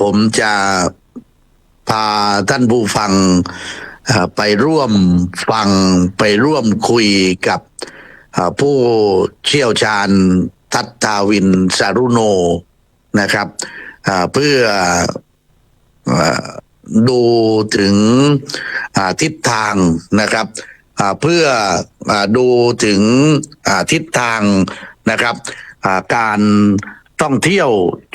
ผมจะพาท่านผู้ฟังไปร่วมฟังไปร่วมคุยกับผู้เชี่ยวชาญทัตตาวินสารุโนนะครับเพื่อดูถึงทิศทางนะครับเพื่อดูถึงทิศทางนะครับการ ท่องเที่ยว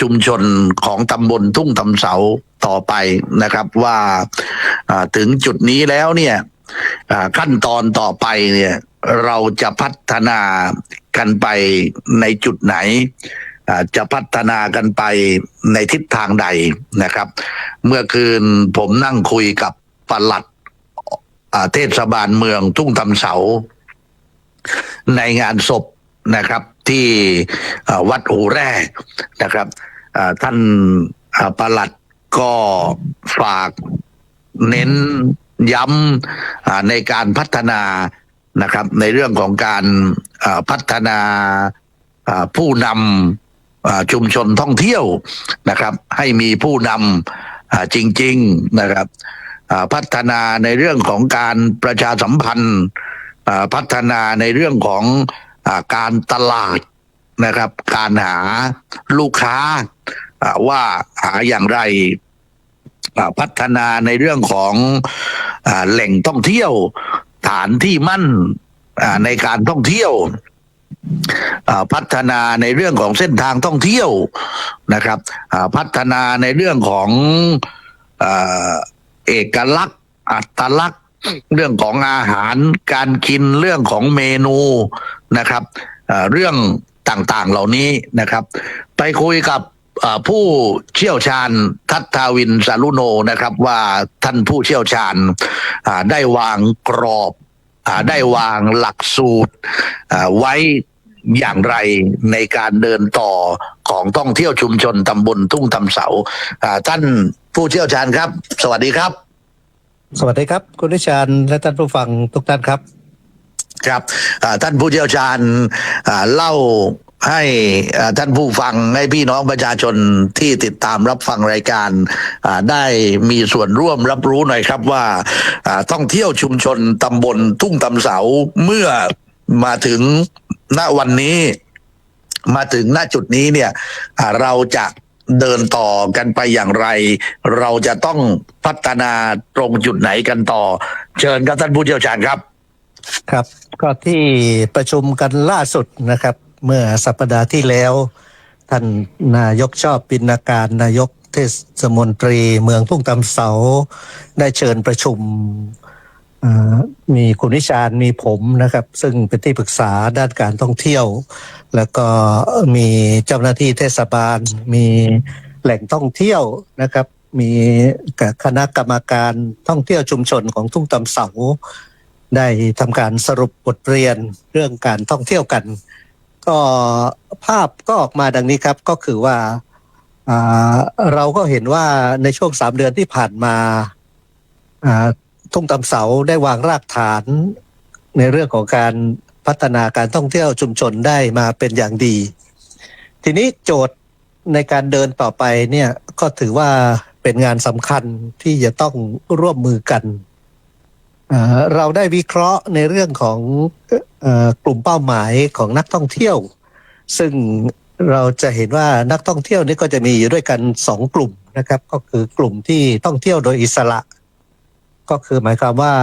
ชุมชนของตำบลทุ่งตำเสาต่อไปนะครับว่าถึงจุดนี้แล้วเนี่ยขั้นตอนต่อไปเนี่ยเราจะพัฒนากันไปในจุดไหน จะพัฒนากันไปในทิศทางใดนะครับ เมื่อคืนผมนั่งคุยกับปลัดเทศบาลเมืองทุ่งตำเสา ในงานศพ นะครับที่วัดหูแร่นะครับท่านอ่าปลัดก็ฝากเน้นย้ำในการพัฒนานะครับ ในเรื่องของการพัฒนาผู้นำชุมชนท่องเที่ยวนะครับ ให้มีผู้นำจริง ๆนะครับพัฒนาในเรื่องของการประชาสัมพันธ์พัฒนาในเรื่องของ การตลาดนะครับ การหาลูกค้าว่าหาอย่างไรพัฒนาในเรื่องของอแหล่งท่องเที่ยวฐานที่มั่นในการท่องเที่ยวพัฒนาในเรื่องของเส้นทางท่องเที่ยวนะครับพัฒนาในเรื่องของอเอกลักษณ์ อัตลักษณ์ เรื่องของอาหารการกินเรื่องของเมนูนะครับเรื่องต่างๆเหล่านี้นะครับ ไปคุยกับผู้เชี่ยวชาญทัตทาวินสารุโนนะครับ ว่าท่านผู้เชี่ยวชาญได้วางกรอบอได้วางหลักสูตรไว้อย่างไรในการเดินต่อของท่องเที่ยวชุมชนตำบลทุ่งตำเสาท่านผู้เชี่ยวชาญครับ สวัสดีครับ สวัสดีครับ คุณนิชานและท่านผู้ฟังทุกท่านครับ ครับท่านผู้เชี่ยวชาญเล่าให้ท่านผู้ฟังให้พี่น้องประชาชนที่ติดตามรับฟังรายการได้มีส่วนร่วมรับรู้หน่อยครับว่าท่องเที่ยวชุมชนตำบลทุ่งตำเสาเมื่อมาถึงณวันนี้ มาถึงณจุดนี้เนี่ยเราจะ เดินต่อกันไปอย่างไร เราจะต้องพัฒนาตรงจุดไหนกันต่อ เชิญครับท่านผู้เชี่ยวชาญครับ ครับ ก็ที่ประชุมกันล่าสุดนะครับ เมื่อสัปดาห์ที่แล้ว ท่านนายกชอบปินาการนายกเทศมนตรี เมืองทุ่งตำเสา ได้เชิญประชุม มีคุณนิชานมีผมนะครับ ซึ่งเป็นที่ปรึกษาด้านการท่องเที่ยว แล้วก็มีเจ้าหน้าที่เทศบาล มีแหล่งท่องเที่ยวนะครับ มีคณะกรรมการท่องเที่ยวชุมชนของทุ่งตำเสา ได้ทำการสรุปบทเรียนเรื่องการท่องเที่ยวกัน ก็ภาพก็ออกมาดังนี้ครับก็คือว่าาเราก็เห็นว่าในช่วงสามเดือนที่ผ่านมาา ทุ่งตำเสาได้วางรากฐานในเรื่องของการพัฒนาการท่องเที่ยวชุมชนได้มาเป็นอย่างดี ทีนี้โจทย์ในการเดินต่อไปเนี่ยก็ถือว่าเป็นงานสำคัญที่จะต้องร่วมมือกัน เราได้วิเคราะห์ในเรื่องของอกลุ่มเป้าหมายของนักท่องเที่ยว ซึ่งเราจะเห็นว่านักท่องเที่ยวนี่ก็จะมีอยู่ด้วยกันสองกลุ่มนะครับ ก็คือกลุ่มที่ท่องเที่ยวโดยอิสระ ก็คือหมายความว่า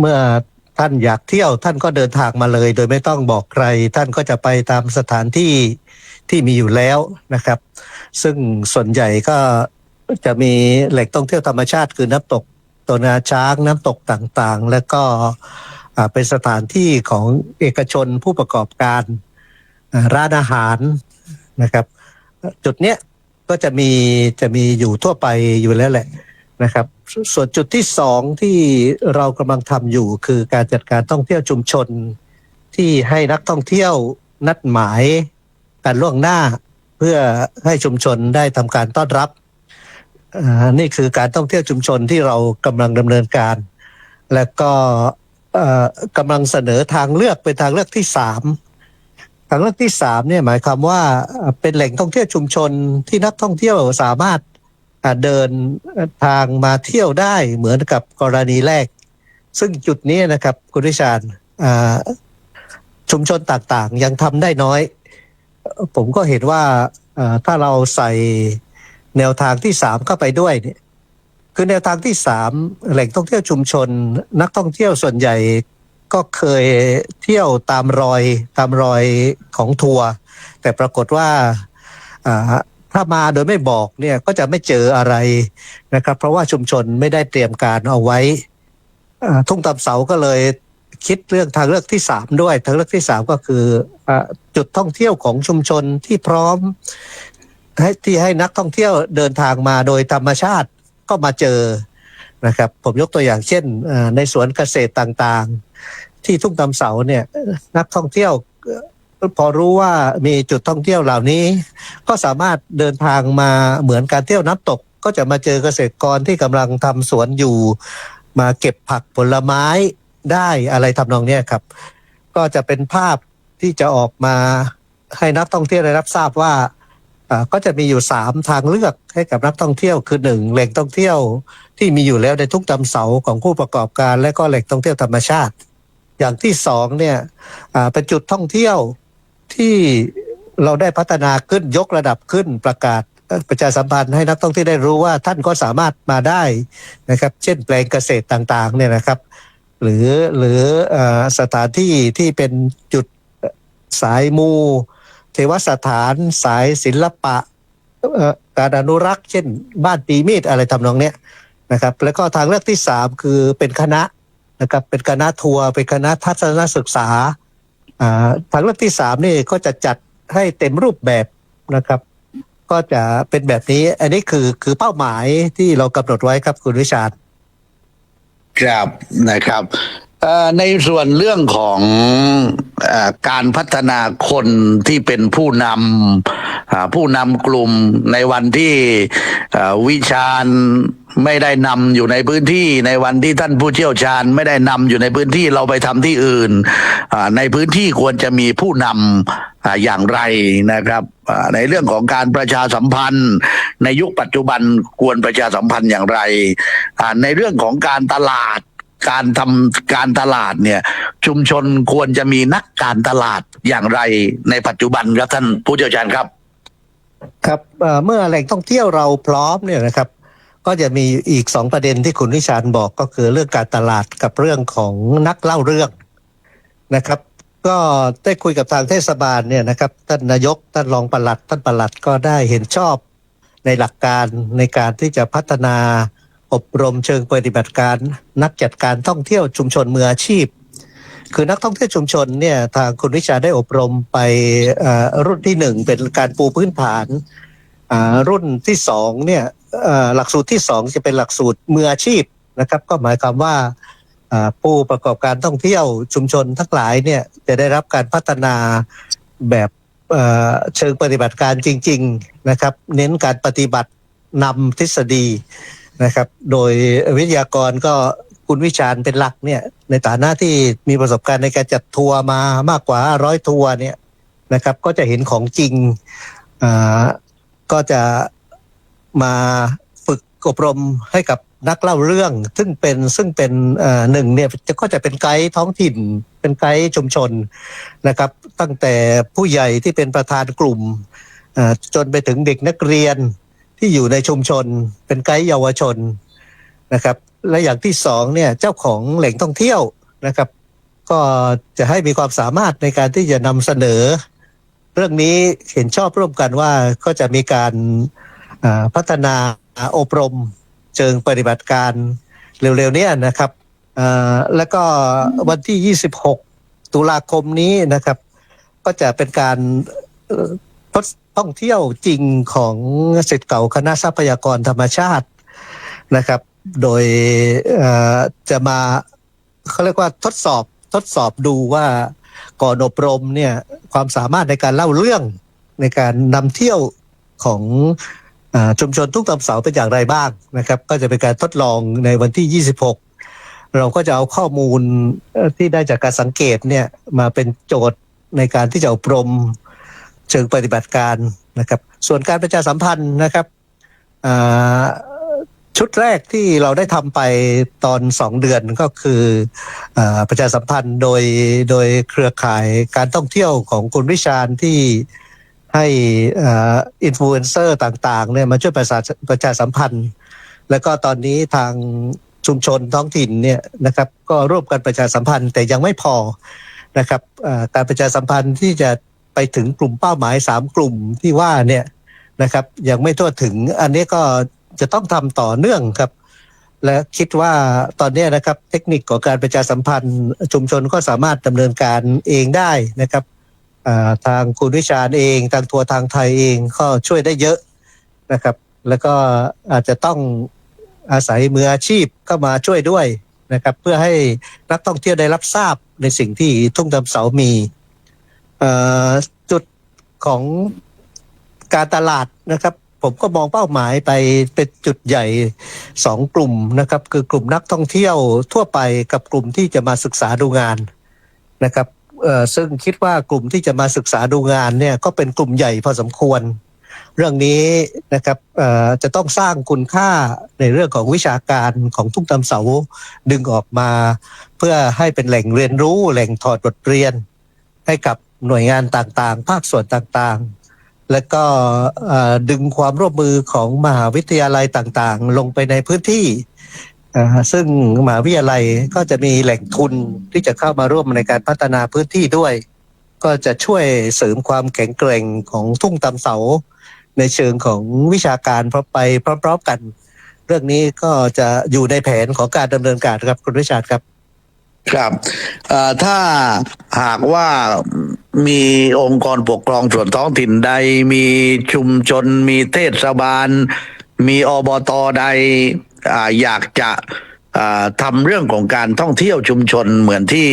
เมื่อท่านอยากเที่ยวท่านก็เดินทางมาเลย โดยไม่ต้องบอกใคร ท่านก็จะไปตามสถานที่ที่มีอยู่แล้วนะครับ ซึ่งส่วนใหญ่ก็จะมีแหล่งท่องเที่ยวธรรมชาติคือน้ำตกตัวนาช้างน้ำตกต่างๆ และก็เป็นสถานที่ของเอกชนผู้ประกอบการร้านอาหารนะครับ จุดเนี้ยก็จะมีจะมีอยู่ทั่วไปอยู่แล้วแหละ นะครับ ส่วนจุดที่สองที่เรากำลังทำอยู่คือการจัดการท่องเที่ยวชุมชน ที่ให้นักท่องเที่ยวนัดหมายกันล่วงหน้าเพื่อให้ชุมชนได้ทำการต้อนรับอ่านี่คือการท่องเที่ยวชุมชนที่เรากำลังดำเนินการ และก็เอ่อกำลังเสนอทางเลือกเป็นทางเลือกที่สามทางเลือกที่สามเนี่ยหมายความว่าเป็นแหล่งท่องเที่ยวชุมชนที่นักท่องเที่ยวสามารถ เดินทางมาเที่ยวได้เหมือนกับกรณีแรก ซึ่งจุดนี้นะครับคุณวิชาญชุมชนต่างๆ ยังทำได้น้อย ผมก็เห็นว่าถ้าเราใส่แนวทางที่สามเข้าไปด้วยเนี่ยคือแนวทางที่สามแหล่งท่องเที่ยวชุมชน นักท่องเที่ยวส่วนใหญ่ก็เคยเที่ยวตามรอยตามรอยของทัวร์แต่ปรากฏว่า ถ้ามาโดยไม่บอกเนี่ยก็จะไม่เจออะไรนะครับ เพราะว่าชุมชนไม่ได้เตรียมการเอาไว้อ่าทุ่งตำเสาก็เลยคิดเรื่องทางเลือกที่สามด้วย ทางเลือกที่สามก็คืออจุดท่องเที่ยวของชุมชนที่พร้อมให้ที่ให้นักท่องเที่ยวเดินทางมาโดยธรรมชาติก็มาเจอนะครับผมยกตัวอย่างเช่นในสวนเกษตรต่างๆ ที่ทุ่งตำเสาเนี่ยนักท่องเที่ยว พอรู้ว่ามีจุดท่องเที่ยวเหล่านี้ ก็สามารถเดินทางมาเหมือนการเที่ยวน้ำตก ก็จะมาเจอเกษตรกรที่กำลังทำสวนอยู่ มาเก็บผักผลไม้ได้อะไรทำนองนี้ครับ ก็จะเป็นภาพที่จะออกมาให้นักท่องเที่ยวได้รับทราบว่าก็จะมีอยู่สามทางเลือกให้กับนักท่องเที่ยวคือหนึ่งแหล่งท่องเที่ยวที่มีอยู่แล้วในทุกตำเสาของผู้ประกอบการ และก็แหล่งท่องเที่ยวธรรมชาติ อย่างที่สองเนี่ยเป็นจุดท่องเที่ยว ที่เราได้พัฒนาขึ้นยกระดับขึ้นประกาศประชาสัมพันธ์ให้นักท่องเที่ยวได้รู้ว่าท่านก็สามารถมาได้นะครับ เช่นแปลงเกษตรต่างๆเนี่ยนะครับ หรือหรือสถานที่ที่เป็นจุดสายมู เทวสถานสายศิลปะการอนุรักษ์ เช่น บ้านตีมีดอะไรทำนองเนี้ยนะครับ แล้วก็ทางเลือกที่สามคือเป็นคณะนะครับเป็นคณะทัวร์เป็นคณะทัศนศึกษา ผังเลือกที่สามนี่ก็จะจัดให้เต็มรูปแบบนะครับ ก็จะเป็นแบบนี้ อันนี้คือคือเป้าหมายที่เรากำหนดไว้ครับคุณวิชาญครับนะครับ ในส่วนเรื่องของอการพัฒนาคนที่เป็นผู้นำผู้นำกลุ่มในวันที่วิชาญไม่ได้นำอยู่ในพื้นที่ในวันที่ท่านผู้เชี่ยวชาญ ไม่ได้นำอยู่ในพื้นที่เราไปทำที่อื่น ในพื้นที่ควรจะมีผู้นำอย่างไรนะครับในเรื่องของการประชาสัมพันธ์ ในยุคปัจจุบันควรประชาสัมพันธ์อย่างไร ในเรื่องของการตลาด การทำการตลาดเนี่ย ชุมชนควรจะมีนักการตลาดอย่างไรในปัจจุบันครับท่านผู้เชี่ยวชาญครับ ครับเอ่อเมื่อแหล่งท่องเที่ยวเราพร้อมเนี่ยนะครับ ก็จะมีอีกสองประเด็นที่คุณวิชาญบอกก็คือเรื่องการตลาดกับเรื่องของนักเล่าเรื่องนะครับ ก็ได้คุยกับทางเทศบาลเนี่ยนะครับท่านนายกท่านรองปลัดท่านปลัดก็ได้เห็นชอบในหลักการในการที่จะพัฒนา อบรมเชิงปฏิบัติการนักจัดการท่องเที่ยวชุมชนมืออาชีพ คือนักท่องเที่ยวชุมชนเนี่ยทางคุณวิชาได้อบรมไปรุ่นที่หนึ่งเป็นการปูพื้นฐานรุ่นที่สองเนี่ยหลักสูตรที่สองจะเป็นหลักสูตรมืออาชีพนะครับ ก็หมายความว่าผู้ประกอบการท่องเที่ยวชุมชนทั้งหลายเนี่ยจะได้รับการพัฒนาแบบเอ่อเชิงปฏิบัติการจริง ๆนะครับ เน้นการปฏิบัตินำทฤษฎี นะครับ โดยวิทยากรก็คุณวิชาญเป็นหลักเนี่ยในฐานะที่มีประสบการณ์ในการจัดทัวร์มามากกว่าร้อยทัวร์เนี่ยนะครับ ก็จะเห็นของจริงอ่าก็จะมาฝึกอบรมให้กับนักเล่าเรื่อง ซึ่งเป็นซึ่งเป็นอ่อหนึ่งเนี่ยจะก็จะเป็นไกด์ท้องถิ่น เป็นไกด์ชุมชนนะครับ ตั้งแต่ผู้ใหญ่ที่เป็นประธานกลุ่มอ่าจนไปถึงเด็กนักเรียน ที่อยู่ในชุมชน เป็นไกด์เยาวชนนะครับ และอย่างที่สองเนี่ยเจ้าของแหล่งท่องเที่ยวนะครับ ก็จะให้มีความสามารถในการที่จะนำเสนอ เรื่องนี้เห็นชอบร่วมกันว่าก็จะมีการพัฒนาอบรมเชิงปฏิบัติการเร็วๆเนี้นะครับแล้วก็วันที่ 26 ตุลาคมนี้นะครับ ก็จะเป็นการ ดท่องเที่ยวจริงของศิษย์เก่าคณะทรัพยากรธรรมชาตินะครับ โดยจะมาเขาเรียกว่าทดสอบทดสอบดูว่าก่อนอบรมเนี่ยความสามารถในการเล่าเรื่องในการนำเที่ยวของอชุมชนทุกตำเสาเป็นอย่างไรบ้างนะครับ ก็จะเป็นการทดลองในวันที่ 26 เราก็จะเอาข้อมูลที่ได้จากการสังเกตเนี่ยมาเป็นโจทย์ในการที่จะอบรม เชิงปฏิบัติการนะครับ ส่วนการประชาสัมพันธ์นะครับชุดแรกที่เราได้ทำไปตอนสองเดือนก็คืออประชาสัมพันธ์โดยโดยเครือข่ายการท่องเที่ยวของคุณวิชาญที่ให้อินฟลูเอนเซอร์ต่างๆเนี่ยมาช่วยประชาประชาสัมพันธ์ แล้วก็ตอนนี้ทางชุมชนท้องถิ่นเนี่ยนะครับก็ร่วมกันประชาสัมพันธ์แต่ยังไม่พอนะครับการประชาสัมพันธ์ที่จะ ไปถึงกลุ่มเป้าหมาย 3 กลุ่มที่ว่าเนี่ยนะครับยังไม่ทั่วถึงอันนี้ก็จะต้องทำต่อเนื่องครับ และคิดว่าตอนนี้นะครับเทคนิคของการประชาสัมพันธ์ชุมชนก็สามารถดำเนินการเองได้นะครับทางคุณวิชาญเองทางทัวทางไทยเองก็ช่วยได้เยอะนะครับ แล้วก็อาจจะต้องอาศัยมืออาชีพเข้ามาช่วยด้วยนะครับ เพื่อให้นักท่องเที่ยวได้รับทราบในสิ่งที่ทุ่งดำเสามี จุดของการตลาดนะครับ ผมก็มองเป้าหมายไปเป็นจุดใหญ่สองกลุ่มนะครับ คือกลุ่มนักท่องเที่ยวทั่วไปกับกลุ่มที่จะมาศึกษาดูงานนะครับซึ่งคิดว่ากลุ่มที่จะมาศึกษาดูงานเนี่ยก็เป็นกลุ่มใหญ่พอสมควร เรื่องนี้นะครับจะต้องสร้างคุณค่าในเรื่องของวิชาการของทุ่งตำเสาดึงออกมา เพื่อให้เป็นแหล่งเรียนรู้แหล่งถอดบทเรียนให้กับ หน่วยงานต่างๆ ภาคส่วนต่างๆ และก็ดึงความร่วมมือของมหาวิทยาลัยต่างๆ ลงไปในพื้นที่ ซึ่งมหาวิทยาลัยก็จะมีแหล่งทุนที่จะเข้ามาร่วมในการพัฒนาพื้นที่ด้วย ก็จะช่วยเสริมความแข็งแกร่งของทุ่งตำเสา ในเชิงของวิชาการเพราะไปพร้อมๆกัน เรื่องนี้ก็จะอยู่ในแผนของการดำเนินการครับคุณวิชาครับครับ ถ้าหากว่ามีองค์กรปกครองส่วนท้องถิ่นใด มีชุมชน มีเทศบาล มีอบตใดออยากจะอ่าทำเรื่องของการท่องเที่ยวชุมชนเหมือนที่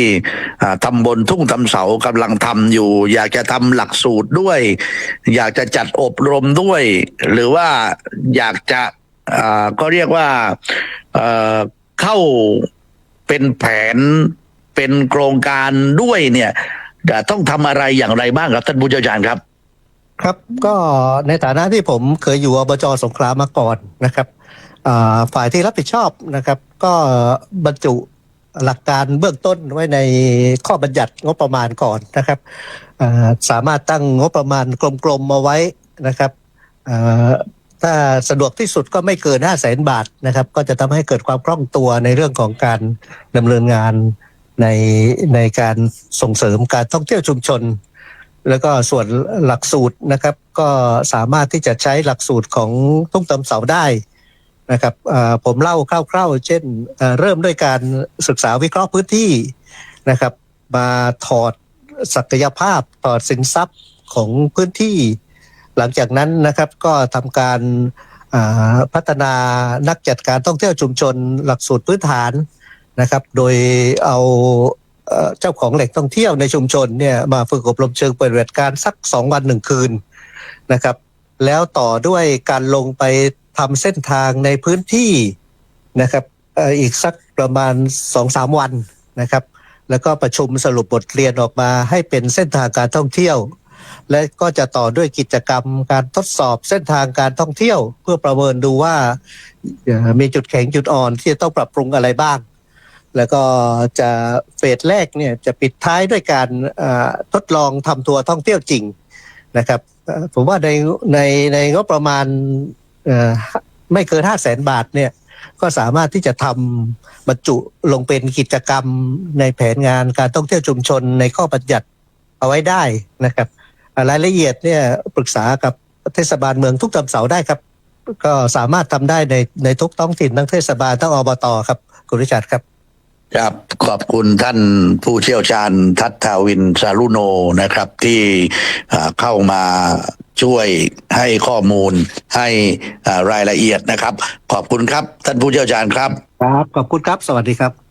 อ่าตำบลทุ่งตำเสากำลังทำอยู่ อยากจะทำหลักสูตรด้วย อยากจะจัดอบรมด้วย หรือว่าอยากจะก็เรียกว่าเข้าเป็นแผน เป็นโครงการด้วยเนี่ยจะต้องทำอะไรอย่างไรบ้างครับท่านผู้เชี่ยวชาญครับ ครับก็ในฐานะที่ผมเคยอยู่อบจสงขลามาก่อนนะครับฝ่ายที่รับผิดชอบนะครับ ก็บรรจุหลักการเบื้องต้นไว้ในข้อบัญญัติงบประมาณก่อนนะครับสามารถตั้งงบประมาณกลมๆมาไว้นะครับถ้าสะดวกที่สุดก็ไม่เกิน 5 0 0แสนบาทนะครับ ก็จะทำให้เกิดความคล่องตัวในเรื่องของการดำเนินงาน ในในการส่งเสริมการท่องเที่ยวชุมชน แล้วก็ส่วนหลักสูตรนะครับ ก็สามารถที่จะใช้หลักสูตรของทุ่งตำเสาได้นะครับผมเล่าคร่าวๆ เช่นเริ่มด้วยการศึกษาวิเคราะห์พื้นที่นะครับ มาถอดศักยภาพถอดสินทรัพย์ของพื้นที่ หลังจากนั้นนะครับก็ทำการพัฒนานักจัดการท่องเที่ยวชุมชน หลักสูตรพื้นฐาน นะครับ โดยเอาเจ้าของแหล่งท่องเที่ยวในชุมชนเนี่ยมาฝึกอบรมเชิงปฏิบัติการสักสองวันหนึ่งคืนนะครับ แล้วต่อด้วยการลงไปทำเส้นทางในพื้นที่นะครับอีกสักประมาณสองสามวันนะครับ แล้วก็ประชุมสรุปบทเรียนออกมาให้เป็นเส้นทางการท่องเที่ยว และก็จะต่อด้วยกิจกรรมการทดสอบเส้นทางการท่องเที่ยว เพื่อประเมินดูว่ามีจุดแข็งจุดอ่อนที่จะต้องปรับปรุงอะไรบ้าง แล้วก็จะเฟสแรกเนี่ยจะปิดท้ายด้วยการทดลองทำทัวร์ท่องเที่ยวจริงนะครับผมว่าในในในงบประมาณไม่เกินห้าแสนบาทเนี่ยก็สามารถที่จะทำบรรจุลงเป็นกิจกรรมในแผนงานการท่องเที่ยวชุมชนในข้อบัญญัติเอาไว้ได้นะครับรายละเอียดเนี่ยปรึกษากับเทศบาลเมืองทุกตำเสาได้ครับ ก็สามารถทำได้ในในทุกท้องถิ่นทั้งเทศบาลทั้งอบตครับคุณริชาร์ดครับ ครับขอบคุณท่านผู้เชี่ยวชาญทัตทาวินซารุโนนะครับ ที่เข้ามาช่วยให้ข้อมูลให้รายละเอียดนะครับ ขอบคุณครับท่านผู้เชี่ยวชาญครับ ครับ ขอบคุณครับ สวัสดีครับ